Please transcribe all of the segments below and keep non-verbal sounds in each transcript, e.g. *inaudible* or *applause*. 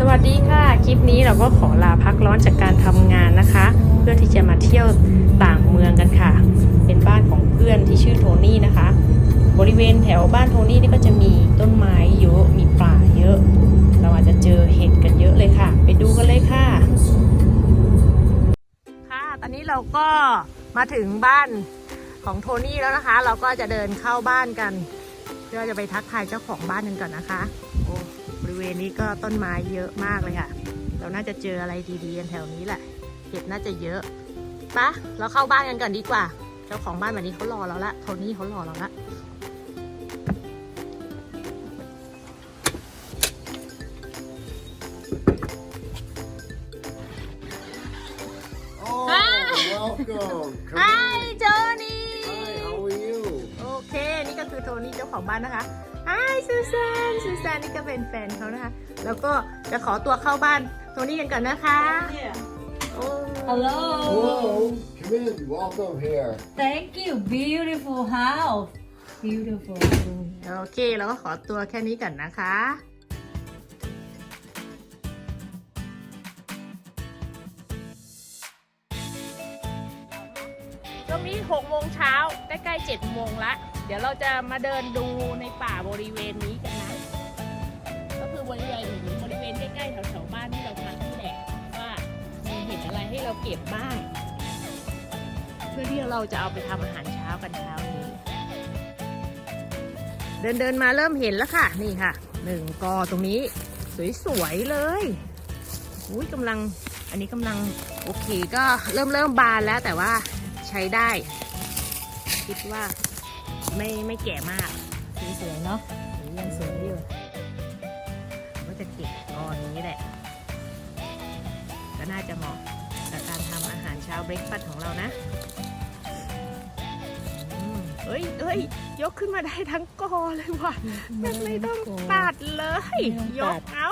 สวัสดีค่ะ คลิปนี้เราก็ขอลาพักร้อนจากการทำงานนะคะ เพื่อที่จะมาเที่ยวต่างเมืองกันค่ะ เป็นบ้านของเพื่อนที่ชื่อโทนี่นะคะ บริเวณแถวบ้านโทนี่นี่ก็จะมีต้นไม้เยอะมีป่าเยอะ เราอาจจะเจอเห็ดกันเยอะเลยค่ะ ไปดูกันเลยค่ะ ค่ะ ตอนนี้เราก็มาถึงบ้านของโทนี่แล้วนะคะ เราก็จะเดินเข้าบ้านกันเพื่อจะไปทักทายเจ้าของบ้านกันก่อนนะคะ บริเวณนี้ก็ต้นไม้เยอะมากเลยค่ะ เราน่าจะเจออะไรดีๆกันแถวนี้แหละเห็ดน่าจะเยอะปะเราเข้าบ้านกันก่อนดีกว่า เจ้าของบ้านวันนี้เขารอเราละโทนี่เขารอเราละ Oh, welcome. Come ไฮ in. โจนี่ Hi, how are you? โอเค นี่ก็คือโทนี่เจ้าของบ้านนะคะ ไฮซูซานซูซานนี่ก็เป็นแฟนเขานะคะ แล้วก็จะขอตัวเข้าบ้านโทนี่กันก่อนนะคะโอ้ Hello. Hello. Come in. Welcome here. Thank you. Beautiful house. Beautiful. โอเคเราก็ขอตัวแค่นี้ก่อนนะคะ ช่วงนี้6โมงเช้าใกล้ๆ7โมงละ เดี๋ยวเราจะมาเดินดูในป่าบริเวณนี้กันนะ ก็คือบริเวณบริเวณใกล้ๆแถวๆบ้านที่เราพักนี่แหละว่ามีเห็นอะไรให้เราเก็บบ้างเพื่อที่เราจะเอาไปทำอาหารเช้ากันเช้านี้ เดินเดินมาเริ่มเห็นแล้วค่ะ นี่ค่ะหนึ่งกอตรงนี้สวยๆเลยอุ้ยกำลังอันนี้กำลังโอเคก็เริ่มเริ่มบานแล้วแต่ว่าใช้ได้ คิดว่า ไม่ไม่แก่มากสวยๆเนาะหรือยังสวยอยู่ก็จะเก็บกอนี้แหละ ก็น่าจะเหมาะกับการทำอาหารเช้าเบรกฟาสต์ของเรานะอืมเอ้ยเอ้ยยกขึ้นมาได้ทั้งกอเลยว่ะไม่ไม่ต้องตัดเลย ยกเอา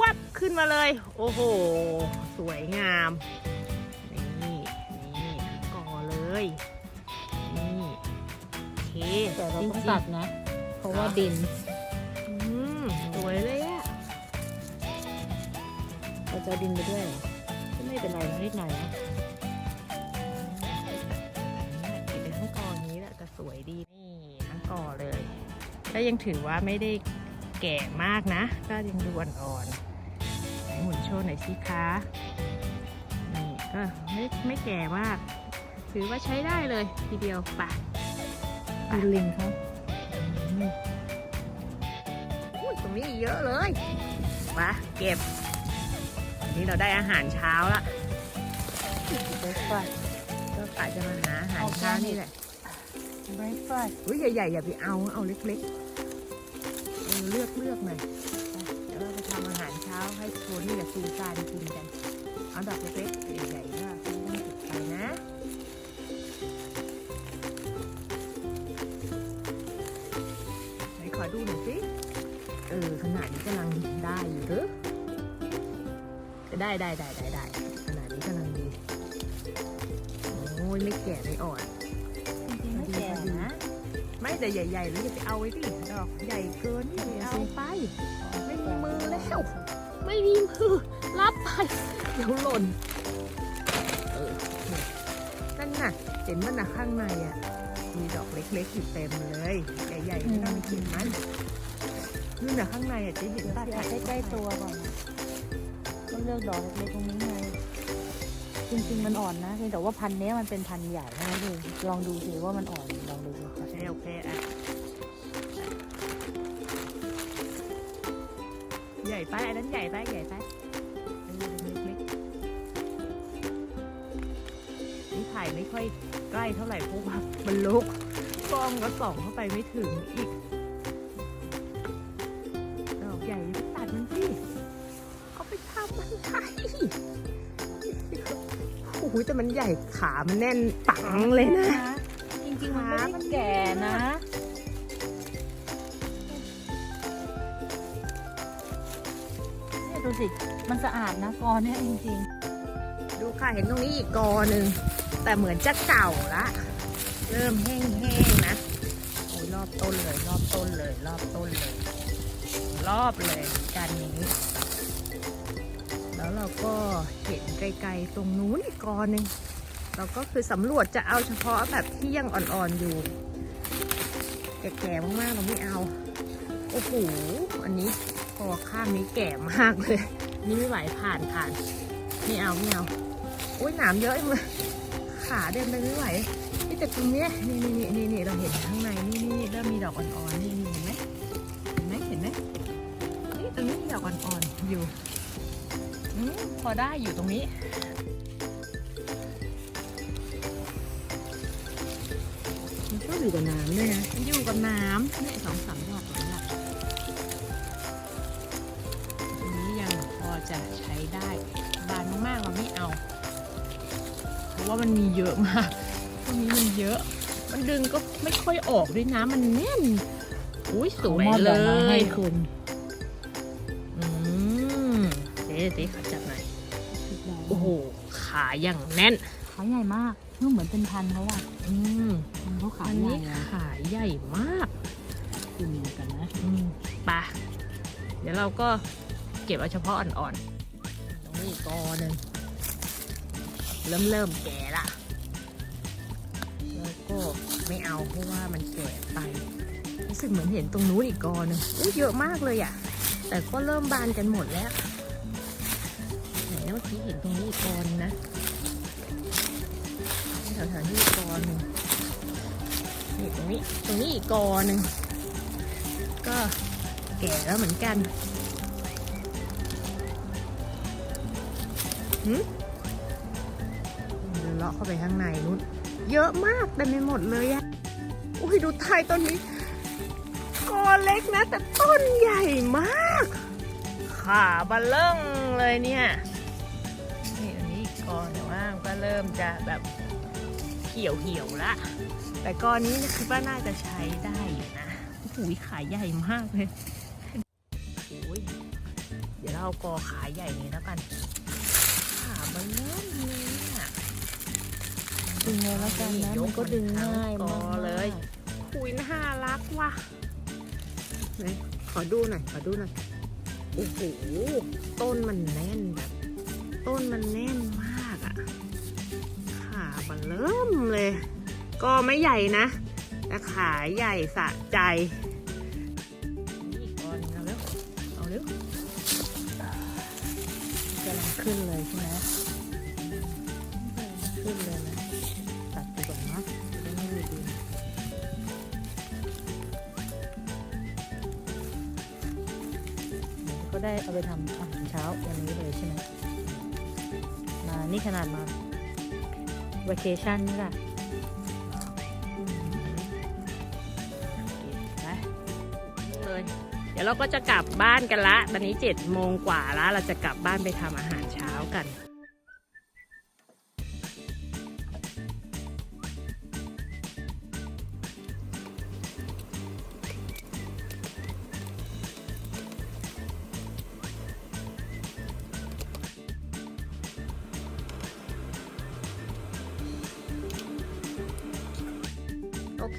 วับขึ้นมาเลย โอ้โห สวยงาม นี่ นี่ก่อเลยนี่ โอเคแต่เราต้องจงๆตัดนะ เพราะว่าดินอืมสวยเลยอะเราจะเอาดินไปด้วยเหรอก็ไม่เป็นไรนิดหน่อยนะเก็บเป็นทั้งกออย่างนี้แหละแต่สวยดีนี่ทั้งกอเลยก็ยังถือว่าไม่ได้แก่มากนะ ก็ยังดูอ่อนๆไหนหมุนโชว์หน่อยสิคะนี่ก็ไม่ไม่แก่มากถือว่าใช้ได้เลยทีเดียวปะ ดูลิงเขาอุ้ยตรงนี้เยอะเลยมาเก็บวันนี้เราได้อาหารเช้าละเบรกฟาสก็กะจะมาหาอาหารเช้านี่แหละเบรกฟาสอุ้ยใหญ่ๆอย่าไปเอาเอาเล็กๆเออเลือกเลือกหน่อยเดี๋ยวเราไปทำอาหารเช้าให้โทนี่กับซูซานกินกันเอาดอกเล็กๆใหญ่ๆก็ไม่ต้องเก็บไปนะ ดูหน่อยสิ เออ ขนาดนี้กำลังได้อยู่หรือได้ได้ได้ได้ได้ขนาดนี้กำลังดี โอ้ยไม่แก่ไม่อ่อนจริงๆไม่แก่นะ ไม่แต่ใหญ่ๆแล้วอย่าไปเอาไว้ดิดอกใหญ่เกินอย่าไปเอาไป ไม่มีมือแล้วไม่มีมือรับไป เดี๋ยวหล่น เออนั่นน่ะ เห็นมันนะข้างในอะ มีดอกเล็กๆอยู่เต็มเลย ใหญ่ๆไม่ต้องไปเก็บมันนี่น่ะข้างในอะจะเห็นเดี๋ยวป้าเอาใกล้ๆตัวก่อนก็เลือกดอกเล็กๆตรงนี้ไงจริงๆมันอ่อนนะเพียงแต่ว่าพันธุ์เนี้ยมันเป็นพันธุ์ใหญ่นะดูลองดูสิว่ามันอ่อนลองดูสิโอเคโอเคอะใหญ่ไปอันนั้นใหญ่ไปใหญ่ไปเออเล็กๆนี่ถ่ายไม่ค่อยใกล้เท่าไหร่เพราะว่ามันลุก กล้องก็ส่องเข้าไปไม่ถึงอีกดอกใหญ่ไปตัดมันสิเอาไปทำอะไรโอ้โหแต่มันใหญ่ขามันแน่นปังเลยนะ จริงๆมันไม่ได้แก่นะเนี่ยดูสิ มันสะอาดนะกอเนี่ยจริงๆ ดูค่ะเห็นตรงนี้อีกกอหนึ่งแต่เหมือนจะเก่าละ เริ่มแห้งๆนะโอ้ยรอบต้นเลย รอบต้นเลย รอบต้นเลย รอบเลยกันอย่างนี้ แล้วเราก็เห็นไกลๆตรงนู้นอีกกอหนึ่งเราก็คือสำรวจจะเอาเฉพาะแบบที่ยังอ่อนๆอยู่ แก่ๆมากๆเราไม่เอา โอ้โห อันนี้พอข้างนี้แก่มากเลย นี่ไม่ไหวผ่านผ่าน ไม่เอาไม่เอา อุ้ยหนามเยอะเลยขาเดินไปไม่ไหว นี่แต่ตรงเนี้ยนี่นี่นี่นี่นี่เราเห็นข้างในนี่นี่นี่เริ่มมีดอกอ่อนๆนี่นี่เห็นไหมเห็นไหมเห็นไหมนี่ตรงนี้มีดอกอ่อนๆอยู่อืมพอได้อยู่ตรงนี้มันก็อยู่กับน้ำด้วยนะมันอยู่กับน้ำเนี่ยสองสามดอกตรงนี้แหละอันนี้ยังพอจะใช้ได้บานมากๆเราไม่เอา เพราะว่ามันมีเยอะมากพวกนี้มัน เยอะ มันดึงก็ไม่ค่อยออกด้วยนะ มันแน่น อุ้ยสวยมอบเลดอกไม้ยให้คุณอืมเจ๊เจ๊ขอจับหน่อย โอ้โห ขาอย่างแน่นขาใหญ่มากนู่นเหมือนเป็นพันเขาอะอืมเขาขาอันใหญ่นี้อะขาใหญ่มาก คุณเหมือนกันนะอืมไปะเดี๋ยวเราก็เก็บเอาเฉพาะอ่อนๆตรงนี้อีกกอหนึ่งเริ่มเริ่มแก่ละ แล้วก็ไม่เอาเพราะว่ามันแก่ไปรู้สึกเหมือนเห็นตรงนู้นอีกกอนึงอุ๊ยเยอะมากเลยอะ่ะ แต่ก็เริ่มบานกันหมดแล้วไหนเมื่อกี้เห็นตรงนี้อีกกอหนึงนะแถวๆนี้อีกกอนึ่งนี่ตรงนี้ตรงนี้อีกกอหนึ่งก็แก่แล้วเหมือนกันหืมเดี๋ยวเลาะเข้าไปข้างในนู้น เยอะมากเต็มไปหมดเลยอะอุ้ยดูไทยต้นนี้กอเล็กนะ แต่ต้นใหญ่มาก ขาบะเลิ่งเลยเนี่ยนี่อันนี้อีกกอแต่ว่ามันก็เริ่มจะแบบเหี่ยวเหี่ยวละ แต่กอนี้คิดว่าน่าจะใช้ได้อยู่นะโอ้โหขาใหญ่มากเลยโอ้ยเดี๋ยวเราเอากอขาใหญ่นี้แล้วกันขามันเริ่มเลยอะ ดึงเลยแล้วกันนะมันก็ดึงง่ายกอมากเลยคุยน่ารักว่ะไหนขอดูหน่อยขอดูหน่อยโอ้โหต้นมันแน่นแบบต้นมันแน่นมากอะขามันเริ่มเลย ก็ไม่ใหญ่นะแต่ขาใหญ่สะใจนี่อีกก้อนหนึงเอาเร็วเอาเร็วกำลังขึ้นเลยใช่ไหม ได้เอาไปทำอาหารเช้าวันนี้เลยใช่ไหมมานี่ขนาดมาวัเคชั่นนี่แหละเลยเดี๋ยวเราก็จะกลับบ้านกันละ ตอนนี้เจ็ดโมงกว่าแล้วเราจะกลับบ้านไปทำอาหารเช้ากัน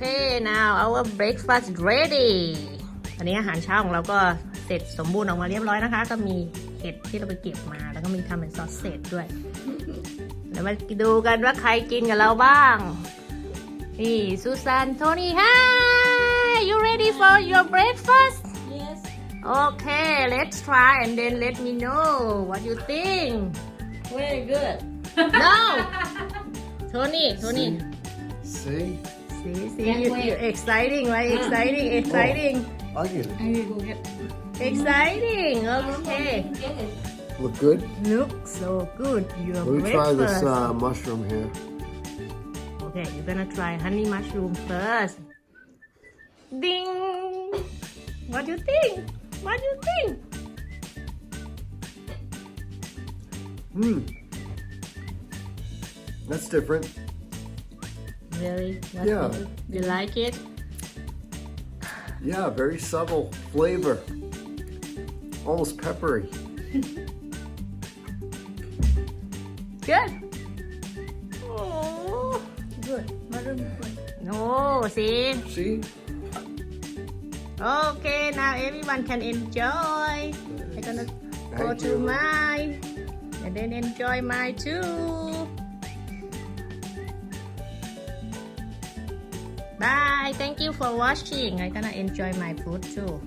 เค now our breakfast ready อันนี้อาหารเช้าของเราก็เสร็จสมบูรณ์ออกมาเรียบร้อยนะคะ ก็มีเห็ดที่เราไปเก็บมา แล้วก็มีทำเป็นซอสเสร็จด้วยแล้วมาดูกันว่าใครกินกับเราบ้าง นี่ซูซานโทนี่ hi you ready for your breakfast yes okay let's try and then let me know what you think very good no Tony Tony See? See, see, you, you exciting, right? Exciting, exciting, I get it. I will go get exciting. Okay. Look good? Look so good. Your Let me try this uh, mushroom here. Okay, you're gonna try honey mushroom first. Ding. What do you think? What do you think? Hmm. That's different. What Yeah. You, you like it? Yeah, very subtle flavor. Almost peppery. *laughs* Good. Oh. good No, see. See? Okay, now everyone can enjoy. I'm gonna go Thank to mine and then enjoy my too bye. Thank you for watching. I gonna enjoy my food too